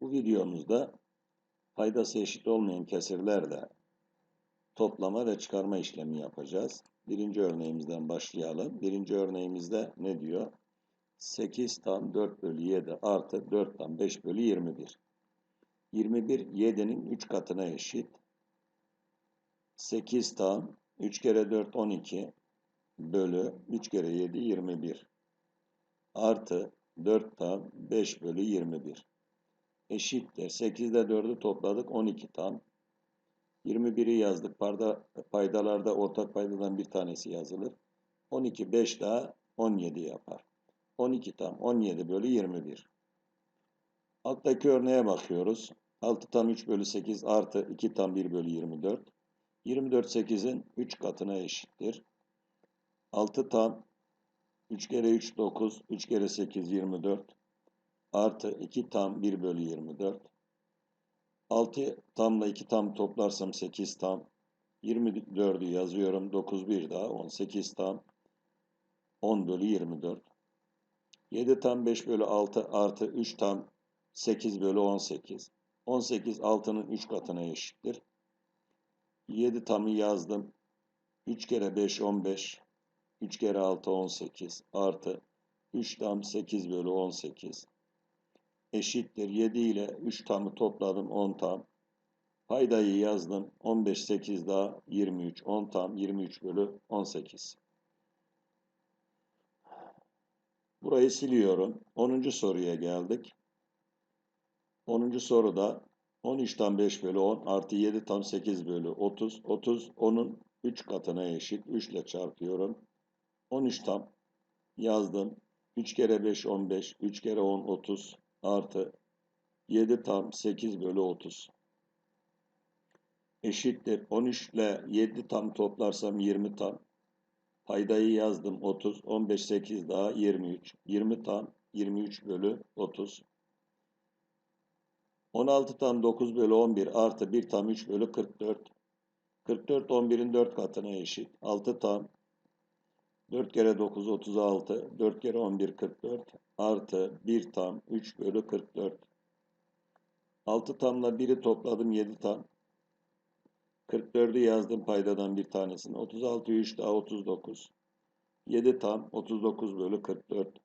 Bu videomuzda paydası eşit olmayan kesirlerle toplama ve çıkarma işlemi yapacağız. Birinci örneğimizden başlayalım. Birinci örneğimizde ne diyor? 8 tam 4 bölü 7 artı 4 tam 5 bölü 21. 21 7'nin 3 katına eşit. 8 tam 3 kere 4 12 bölü 3 kere 7 21 artı 4 tam 5 bölü 21 eşittir. 8 ile 4'ü topladık 12 tam. 21'i yazdık. Parda, paydalarda ortak paydadan bir tanesi yazılır. 12 5 daha 17 yapar. 12 tam 17 bölü 21. Alttaki örneğe bakıyoruz. 6 tam 3 bölü 8 artı 2 tam 1 bölü 24. 24 8'in 3 katına eşittir. 6 tam 3 kere 3 9, 3 kere 8 24 artı 2 tam 1 bölü 24. 6 tamla 2 tam toplarsam 8 tam. 24'ü yazıyorum. 9 bir daha 18 tam. 10 bölü 24. 7 tam 5 bölü 6 artı 3 tam 8 bölü 18. 18 6'nın 3 katına eşittir. 7 tamı yazdım. 3 kere 5 15. 3 kere 6 18 artı 3 tam 8 bölü 18 eşittir 7 ile 3 tamı topladım 10 tam. Paydayı yazdım 15 8 daha 23 10 tam 23 bölü 18. Burayı siliyorum. 10. soruya geldik. 10. soruda 13 tam 5 bölü 10 artı 7 tam 8 bölü 30. 30 10'un 3 katına eşit. 3 ile çarpıyorum. 13 tam yazdım. 3 kere 5 15. 3 kere 10 30 artı 7 tam 8 bölü 30 eşittir. 13 ile 7 tam toplarsam 20 tam. Paydayı yazdım 30. 15 8 daha 23. 20 tam 23 bölü 30. 16 tam 9 bölü 11 artı 1 tam 3 bölü 44. 44 11'in 4 katına eşit. 6 tam 4 kere 9 36. 4 kere 11 44 artı 1 tam 3 bölü 44. 6 tamla 1'i topladım 7 tam. 44'ü yazdım paydadan bir tanesini. 36 3 daha 39. 7 tam 39 bölü 44.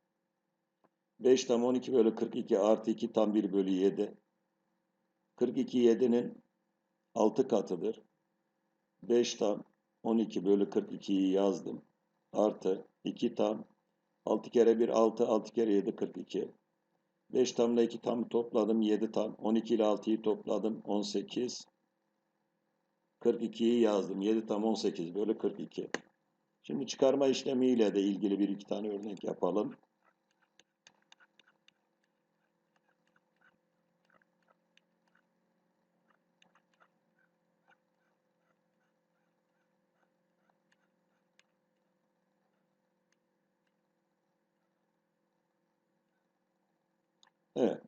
5 tam 12 bölü 42 artı 2 tam 1 bölü 7. 42 7'nin 6 katıdır. 5 tam 12 bölü 42'yi yazdım. Artı 2 tam 6 kere 1 6, 6 kere 7 42. 5 tamla 2 tam topladım 7 tam. 12 ile 6'yı topladım 18. 42'yi yazdım. 7 tam 18 bölü 42. Şimdi çıkarma işlemiyle de ilgili bir iki tane örnek yapalım. Evet.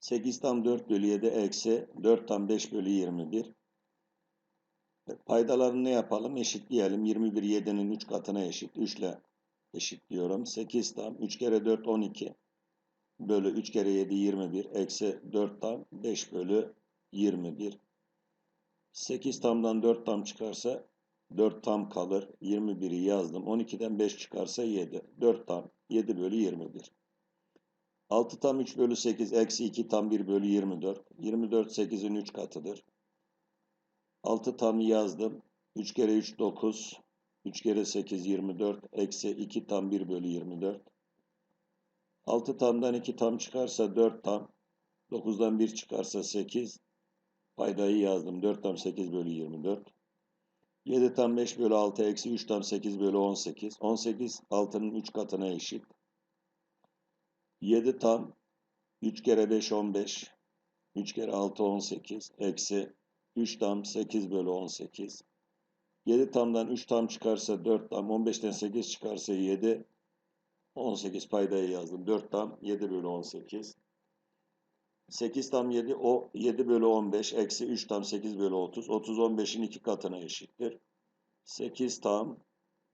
Sekiz tam dört bölü yedi eksi dört tam beş bölü yirmi bir. Paydalarını ne yapalım? Eşitleyelim. 21 7'nin 3 katına eşit. 3 ile eşitliyorum. 8 tam 3 kere 4 12 bölü 3 kere 7 21 eksi 4 tam 5 bölü 21. 8 tamdan 4 tam çıkarsa 4 tam kalır. 21'i yazdım. 12'den 5 çıkarsa 7. 4 tam 7 bölü 21. 6 tam 3 bölü 8 eksi 2 tam 1 bölü 24. 24 8'in 3 katıdır. 6 tam yazdım. 3 kere 3 9. 3 kere 8 24. Eksi 2 tam 1 bölü 24. 6 tamdan 2 tam çıkarsa 4 tam. 9'dan 1 çıkarsa 8. Paydayı yazdım. 4 tam 8 bölü 24. 7 tam 5 bölü 6 eksi 3 tam 8 bölü 18. 18 6'nın 3 katına eşit. 7 tam 3 kere 5 15. 3 kere 6 18. Eksi 3 tam 8 bölü 18. 7 tamdan 3 tam çıkarsa 4 tam. 15'ten 8 çıkarsa 7. 18 paydayı yazdım. 4 tam 7 bölü 18. 8 tam 7, o 7 bölü 15, eksi 3 tam 8 bölü 30. 30 15'in 2 katına eşittir. 8 tam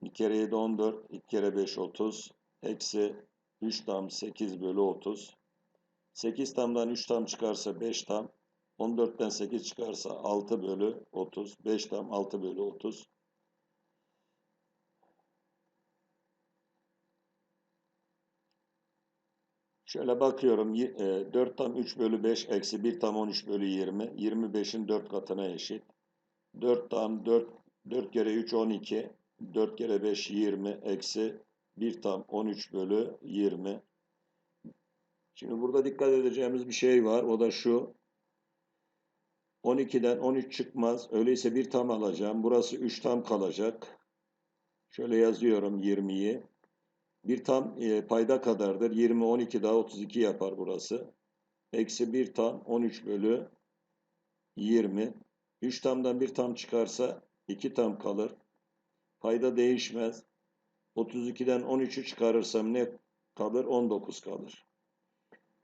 2 kere 7 14, 2 kere 5 30, eksi 3 tam 8 bölü 30. 8 tamdan 3 tam çıkarsa 5 tam, 14'ten 8 çıkarsa 6 bölü 30, 5 tam 6 bölü 30. Şöyle bakıyorum, y- e, 4 tam 3 bölü 5 eksi 1 tam 13 bölü 20, 25'in 4 katına eşit. 4 tam 4, 4 kere 3 12, 4 kere 5 20 eksi 1 tam 13 bölü 20. Şimdi burada dikkat edeceğimiz bir şey var. O da şu. 12'den 13 çıkmaz. Öyleyse bir tam alacağım. Burası 3 tam kalacak. Şöyle yazıyorum 20'yi. Bir tam e, payda kadardır. 20, 12 daha 32 yapar burası. Eksi bir tam 13 bölü 20. 3 tamdan bir tam çıkarsa 2 tam kalır. Payda değişmez. 32'den 13'ü çıkarırsam ne kalır? 19 kalır.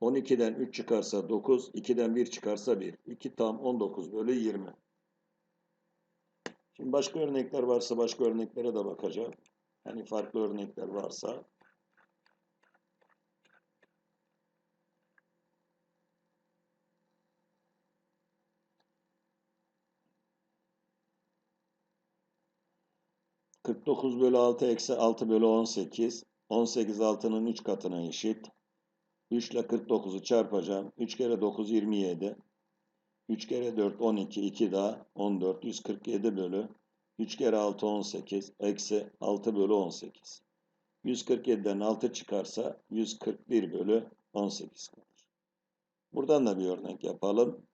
12'den 3 çıkarsa 9, 2'den 1 çıkarsa 1. 2 tam 19 bölü 20. Şimdi başka örnekler varsa başka örneklere de bakacağım. Hani farklı örnekler varsa. ...49 bölü 6 eksi 6 bölü 18... ...18 6'nın 3 katına eşit... 3 ile 49'u çarpacağım. 3 kere 9 27. 3 kere 4 12. 2 daha 14. 147 bölü 3 kere 6 18. Eksi 6 bölü 18. 147'den 6 çıkarsa 141 bölü 18 kalır. Buradan da bir örnek yapalım.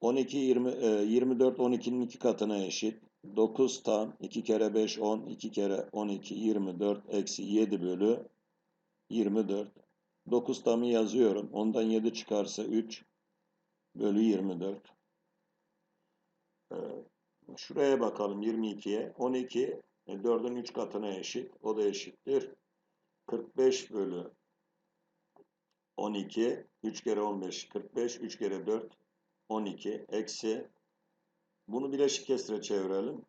12 20 e, 24 12'nin 2 katına eşit. 9 tam 2 kere 5 10 2 kere 12 24 eksi 7 bölü 24. 9 tamı yazıyorum. Ondan 7 çıkarsa 3 bölü 24. Ee, şuraya bakalım 22'ye. 12 4'ün 3 katına eşit. O da eşittir. 45 bölü 12. 3 kere 15 45. 3 kere 4 12. Eksi. Bunu bileşik kesire çevirelim.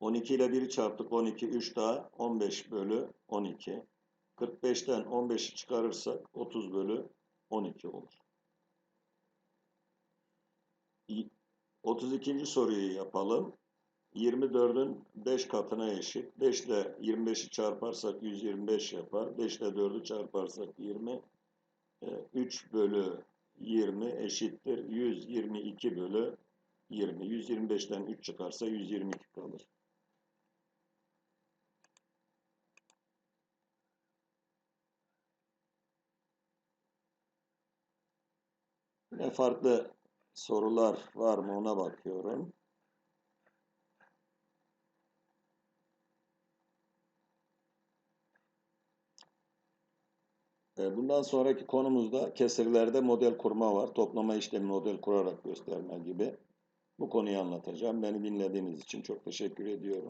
12 ile 1'i çarptık. 12. 3 daha 15 bölü 12. 45'ten 15'i çıkarırsak 30 bölü 12 olur. 32. soruyu yapalım. 24'ün 5 katına eşit. 5 ile 25'i çarparsak 125 yapar. 5 ile 4'ü çarparsak 20. 3 bölü 20 eşittir. 122 bölü 20. 125'ten 3 çıkarsa 122 kalır. Ne farklı sorular var mı ona bakıyorum. E, bundan sonraki konumuzda kesirlerde model kurma var. Toplama işlemi model kurarak gösterme gibi. Bu konuyu anlatacağım. Beni dinlediğiniz için çok teşekkür ediyorum.